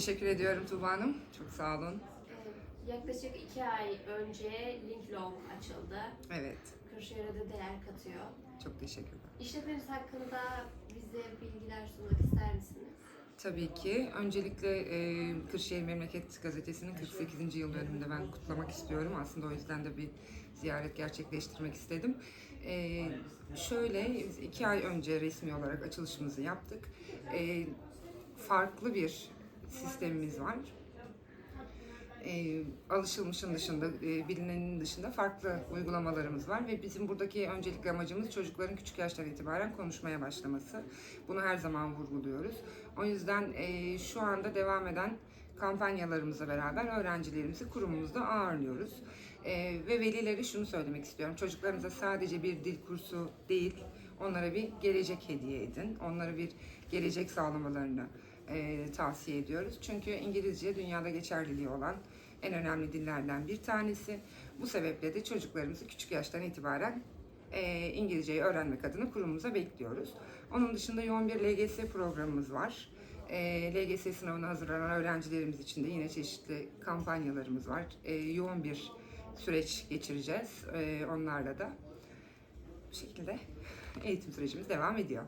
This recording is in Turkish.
Teşekkür ediyorum Tuğba Hanım. Çok sağ olun. Yaklaşık iki ay önce Linklong açıldı. Evet, Kırşehir'e de değer katıyor. çok teşekkürler. İşletmeniz hakkında bize bilgiler sunmak ister misiniz? Tabii ki. Öncelikle e, Kırşehir Memleket Gazetesi'nin 48. yıl dönümünde ben kutlamak istiyorum. Aslında o yüzden de bir ziyaret gerçekleştirmek istedim. E, şöyle, biz iki ay önce resmi olarak açılışımızı yaptık. E, farklı bir sistemimiz var. E, alışılmışın dışında, e, bilinenin dışında farklı uygulamalarımız var ve bizim buradaki öncelikli amacımız çocukların küçük yaştan itibaren konuşmaya başlaması. Bunu her zaman vurguluyoruz. O yüzden e, şu anda devam eden kampanyalarımızla beraber öğrencilerimizi kurumumuzda ağırlıyoruz. E, ve velilere şunu söylemek istiyorum. Çocuklarınıza sadece bir dil kursu değil, onlara bir gelecek hediye edin. Onlara bir gelecek sağlamalarını e, tavsiye ediyoruz. Çünkü İngilizce dünyada geçerliliği olan en önemli dillerden bir tanesi. Bu sebeple de çocuklarımızı küçük yaştan itibaren e, İngilizceyi öğrenmek adına kurumumuza bekliyoruz. Onun dışında yoğun bir LGS programımız var. E, LGS sınavına hazırlanan öğrencilerimiz için de yine çeşitli kampanyalarımız var. E, yoğun bir süreç geçireceğiz e, onlarla da. Bu şekilde eğitim sürecimiz devam ediyor.